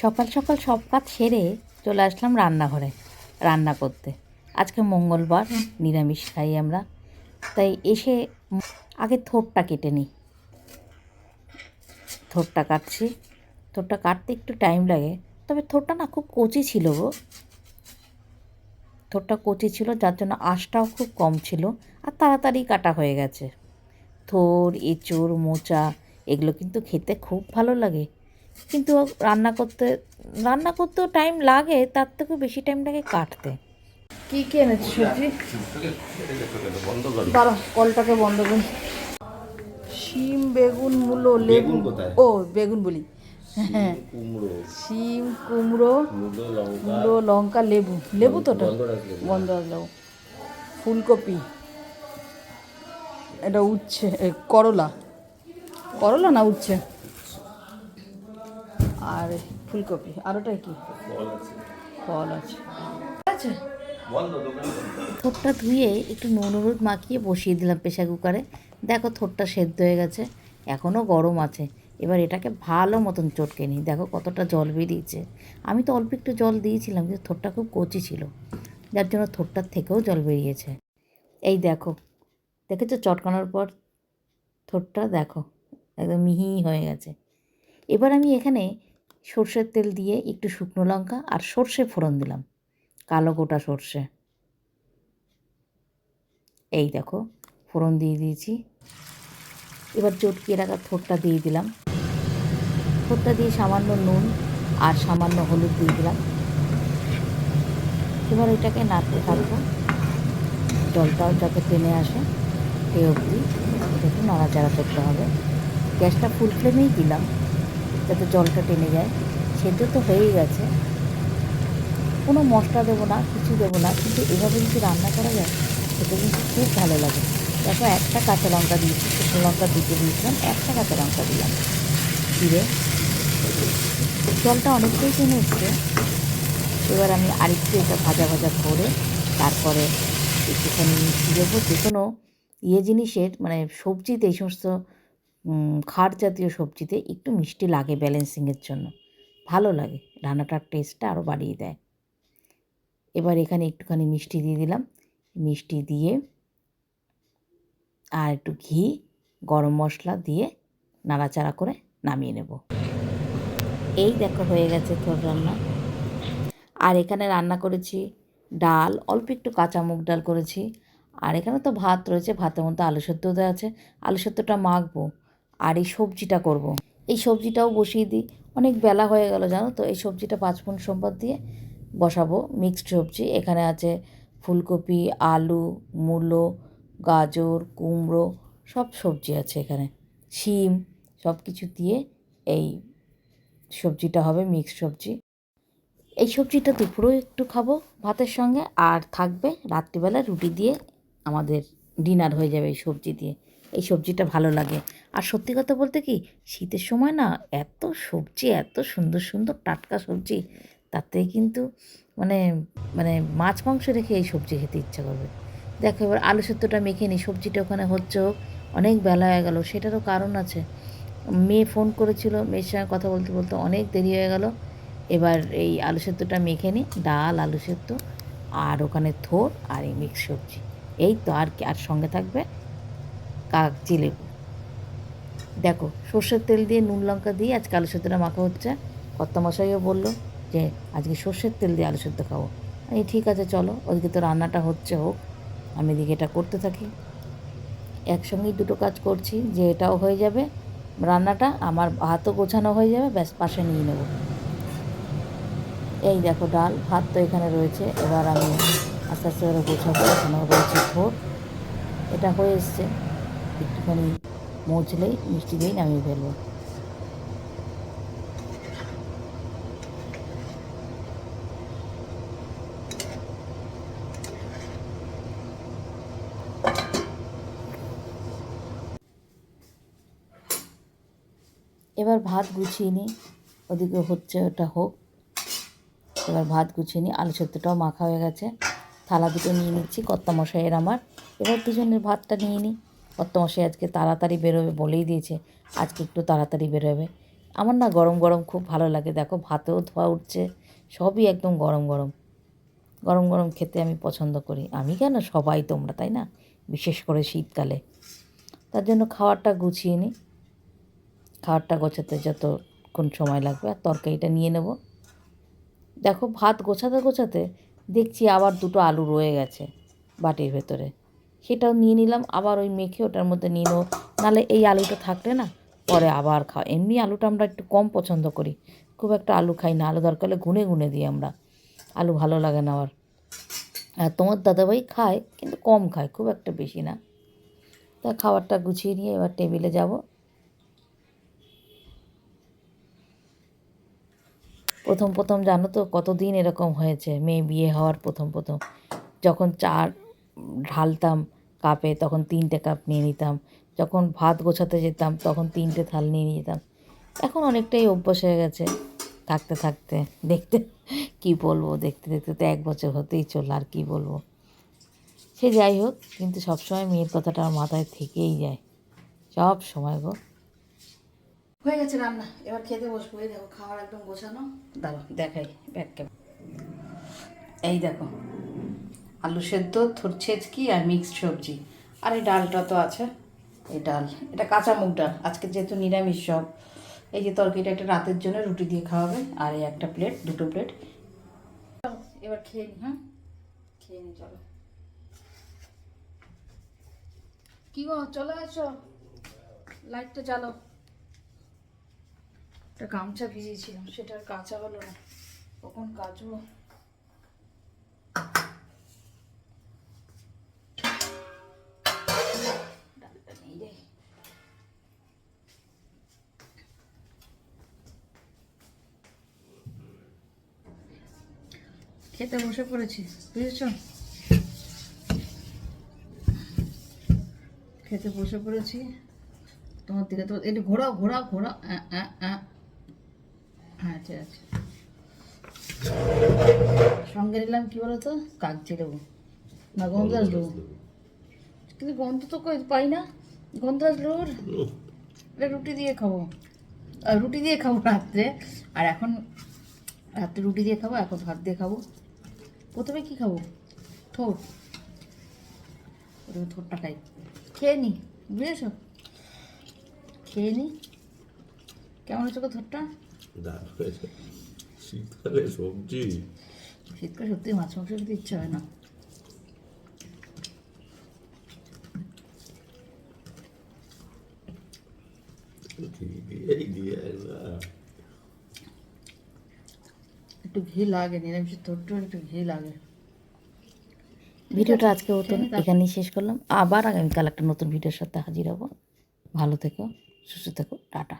সকাল সকাল সব কাজ সেরে চলে আসলাম রান্নাঘরে, রান্না করতে। আজকে মঙ্গলবার, নিরামিষ খাই আমরা। তাই এসে আগে থোরটা কেটে নিই। থোরটা কাটছি। থোরটা কাটতে একটু টাইম লাগে। তবে থোরটা না খুব কচি ছিল গো। থোরটা কচি ছিল, যার জন্য আঁশটাও খুব কম ছিল। আর তাড়াতাড়ি কাটা হয়ে গেছে। থোর, এঁচোড়, মোচা, এগুলো কিন্তু খেতে খুব ভালো লাগে। কিন্তু রান্না করতে রান্না করতেও টাইম লাগে তার থেকেও বেশি টাইম লাগে কাটতে। কী কী এনেছি সবজি? বন্ধ দাঁড়া কলটাকে বন্ধ করি। শিম বেগুন মূলো লেবু। ও বেগুন বলি। হ্যাঁ। কুমড়ো শিম কুমড়ো লঙ্কা। মূলো লঙ্কা লেবু। লেবু তো ওটা? বন্ধ রাখলে লেবু ফুলকপি। এটা উচ্ছে করলা। করলা না উচ্ছে? আর ফুলকপি আর ওটাই কি? ফল আছে। ফল আছে। থোরটা ধুয়ে একটু নুন হলুদ মাখিয়ে বসিয়ে দিলাম প্রেশার কুকারে। দেখো থোটটা সেদ্ধ হয়ে গেছে এখনও গরম আছে। এবার এটাকে ভালো মতন চটকে নিই। দেখো কতটা জল বেরিয়েছে। আমি তো অল্প একটু জল দিয়েছিলাম কিন্তু থোটটা খুব কচি ছিল। যার জন্য থোটটার থেকেও জল বেরিয়েছে। এই দেখো দেখেছ চটকানোর পর? থোটটা দেখো একদম মিহি হয়ে গেছে। এবার আমি এখানে সর্ষের তেল দিয়ে একটু শুকনো লঙ্কা আর সর্ষে ফোড়ন দিলাম। কালো গোটা সর্ষে। এই দেখো, ফোড়ন দিয়ে দিয়েছি। এবার চটকিয়ে রাখা থোরটা দিয়ে দিলাম। থোরটা দিয়ে সামান্য নুন আর সামান্য হলুদ দিয়ে দিলাম। এবার এটাকে নাড়তে থাকব। জলটাও যাতে টেনে আসে, সেই অবধি একটু নাড়াচাড়া করতে হবে। গ্যাসটা ফুল ফ্লেমেই দিলাম। যাতে জলটা টেনে যায়। সেদ্ধ তো হয়েই গেছে। কোনো মশলা দেবো না, কিছু দেবো না, কিন্তু এভাবে যদি রান্না করা যায় সেটা কিন্তু খুব ভালো লাগে। দেখো, একটা কাঁচা লঙ্কা দিয়েছি, শুকনো লঙ্কা দুটো দিয়েছিলাম, একটা কাঁচা লঙ্কা দিলাম। দিয়ে জলটা অনেকটাই টেনে এসছে। এবার আমি আরেকটু এটা ভাজা ভাজা করে তারপরে একটুখানি দেবো যে কোনো ইয়ে জিনিসের মানে সবজিতে এই সমস্ত খাট জাতীয় সবজিতে একটু মিষ্টি লাগে ব্যালেন্সিংয়ের জন্য। ভালো লাগে, রান্নাটার টেস্টটা আরও বাড়িয়ে দেয়। এবার এখানে একটুখানি মিষ্টি দিয়ে দিলাম। মিষ্টি দিয়ে আর একটু ঘি, গরম মশলা দিয়ে নাড়াচাড়া করে নামিয়ে নেব। এই দেখো হয়ে গেছে তোর রান্না। আর এখানে রান্না করেছি ডাল, অল্প একটু কাঁচা মুগ ডাল করেছি। আর এখানে তো ভাত রয়েছে, ভাতের মধ্যে আলু সেদ্ধ দেওয়া আছে। আলু সেদ্ধটা মাখবো। আর এই সবজিটা করব। এই সবজিটাও বসিয়ে দিই। অনেক বেলা হয়ে গেল, জানো তো? এই সবজিটা পাঁচফোড়ন সম্বাদ দিয়ে বসাবো। মিক্সড সবজি, এখানে আছে ফুলকপি, আলু, মূলো, গাজর, কুমড়ো, সব সবজি আছে এখানে। শিম, সব কিছু দিয়ে এই সবজিটা হবে মিক্সড সবজি। এই সবজিটা দুপুরেও একটু খাব ভাতের সঙ্গে, আর থাকবে রাত্রিবেলা রুটি দিয়ে আমাদের ডিনার হয়ে যাবে এই সবজি দিয়ে। এই সবজিটা ভালো লাগে। আর সত্যি কথা বলতে কি, শীতের সময় না এত সবজি, এত সুন্দর সুন্দর টাটকা সবজি, তাতে কিন্তু মানে মানে মাছ মাংস রেখে এই সবজি খেতে ইচ্ছা করবে। দেখো এবার আলু সেদ্ধটা মেখে নিই, সবজিটা ওখানে হচ্ছে হোক, অনেক বেলা হয়ে গেল, সেটারও কারণ আছে। মেয়ে ফোন করেছিল, মেয়ের সঙ্গে কথা বলতে বলতে অনেক দেরি হয়ে গেল। এবার এই আলু সেদ্ধটা মেখে নিই, ডাল, আলু সেদ্ধ, আর ওখানে থোর আর এই মিক্স সবজি। এই তো আর কি, আর সঙ্গে থাকবে কাগজি লেবু। দেখো, সর্ষের তেল দিয়ে নুন লঙ্কা দিয়ে আজকে আলু সেদ্ধটা মাখা হচ্ছে। কর্তামশাইও বলল যে, আজকে সর্ষের তেল দিয়ে আলু সেদ্ধ খাব। এই ঠিক আছে, চলো ওদিকে তো রান্নাটা হচ্ছে হোক। আমি এদিকে এটা করতে থাকি। একসঙ্গেই দুটো কাজ করছি, যে এটাও হয়ে যাবে রান্নাটা, আমার হাতও গোছানো হয়ে যাবে, ব্যাস, পাশে নিয়ে নেব। এই দেখো, ডাল, ভাত তো এখানে রয়েছে। এবার আমি আস্তে আস্তে করে গোছাবো, এখানেও রয়েছে ভোট। এটা হয়ে এসছে। একটুখানি মুছলেই মিষ্টি দিয়েই নামিয়ে ফেলব। এবার ভাত গুছিয়ে নিই, ওদিকে হচ্ছে ওটা হোক। এবার ভাত গুছিয়ে নিই, আলু সেদ্ধটাও মাখা হয়ে গেছে। থালা দুটো নিয়ে নিচ্ছি কর্তামশাইয়ের আমার। এবার দুজনের ভাতটা নিয়ে নিই। কর্তামশাই আজকে তাড়াতাড়ি বেরোবে বলেই দিয়েছে, আজকে একটু তাড়াতাড়ি বেরোবে। আমার না গরম গরম খুব ভালো লাগে, দেখো ভাতেও ধোয়া উঠছে, সবই একদম গরম গরম। গরম গরম খেতে আমি পছন্দ করি। আমি কেন? সবাই তোমরা, তাই না? বিশেষ করে শীতকালে। তার জন্য খাবারটা গুছিয়ে নিই। খাবারটা গোছাতে যতক্ষণ সময় লাগবে, আর তরকারিটা নিয়ে নেব। দেখো ভাত গোছাতে গোছাতে দেখছি আবার দুটো আলু রয়ে গেছে বাটির ভেতরে। সেটাও নিয়ে নিলাম, আবার ওই মেখে ওটার মধ্যে নিয়ে নেব। নাহলে এই আলুটা থাকলে না, পরে আবার খাও এমনি আলুটা আমরা একটু কম পছন্দ করি। খুব একটা আলু খাই না, আলু দরকার হলে গুনে গুনে দিই আমরা। আলু ভালো লাগে না আবার। আর তোমার দাদাভাই খায়, কিন্তু কম খায়, খুব একটা বেশি না। তা খাবারটা গুছিয়ে নিয়ে এবার টেবিলে যাব। প্রথম প্রথম জানো তো, কতদিন এরকম হয়েছে? মেয়ে বিয়ে হওয়ার প্রথম প্রথম। যখন চা ঢালতাম কাপে, তখন তিনটে কাপ নিয়ে নিতাম। যখন ভাত গোছাতে যেতাম, তখন তিনটে থাল নিয়ে নিয়ে যেতাম এখন অনেকটাই অভ্যাস হয়ে গেছে থাকতে থাকতে, দেখতে। কি বলব, দেখতে দেখতে তো এক বছর হতেই চলল, আর কি বলব। সে যাই হোক, কিন্তু সবসময় মেয়ের কথাটা আমার মাথায় থেকেই যায়। সব সময় গো। হয়ে গেছে রান্না, এবার খেতে বসবো। এই দেখো খাবার একদম গোছানো। দাঁড়ো দেখাই ব্যাগকে এই দেখো আলু সেদ্ধ, থোর ছেচকি আর মিক্সড সবজি। আর এই ডালটা তো আছে, এই ডাল। এটা কাঁচা মুগ ডাল, আজকে যেহেতু নিরামিষ সব। এই যে তরকারিটা একটা রাতের জন্য রুটি দিয়ে খাওয়াবে, আর এই একটা প্লেট দুটো প্লেট এবার খেয়ে নি হ্যাঁ? খেয়ে নি, চলো। কি গো, চলে আসো লাইটটা চালো একটা গামছা ভিজিয়েছিলাম, সেটা আর কাঁচা হলো না। কখন কাচবো? খেতে বসে পড়েছি বুঝেছ? খেতে বসে পড়েছি। তোমার দিকে তো একটু ঘোরাও ঘোরাও ঘোরাও। হ্যাঁ ঠিক আছে সঙ্গে নিলাম কি বলতো? কাগজি লেবু। না গন্ধরাজ লেবু কিন্তু গন্ধ তো কই পাই না। গন্ধরাজ লেবুর রুটি দিয়ে খাব। আর রুটি দিয়ে খাব রাত্রে। আর এখন রাত্রে রুটি দিয়ে খাব এখন ভাত দিয়ে খাব। প্রথমে কি খাব? থোর প্রথমে থোরটা খাই। খেয়ে নি বুঝেছ? খেয়ে নি। কেমন হচ্ছে থোরটা শীতকালে সবজি। শীতকালে সত্যি মাছ মাংস খেতে ইচ্ছা হয় না। দিয়েই দিয়ে একটু ঘি লাগে নিরামিষের তরটু একটু ঘি লাগে। ভিডিওটা আজকে মতন এখানেই শেষ করলাম। আবার আগামীকাল একটা নতুন ভিডিওর সাথে হাজির হব। ভালো থেকো সুস্থ থেকো টাটা।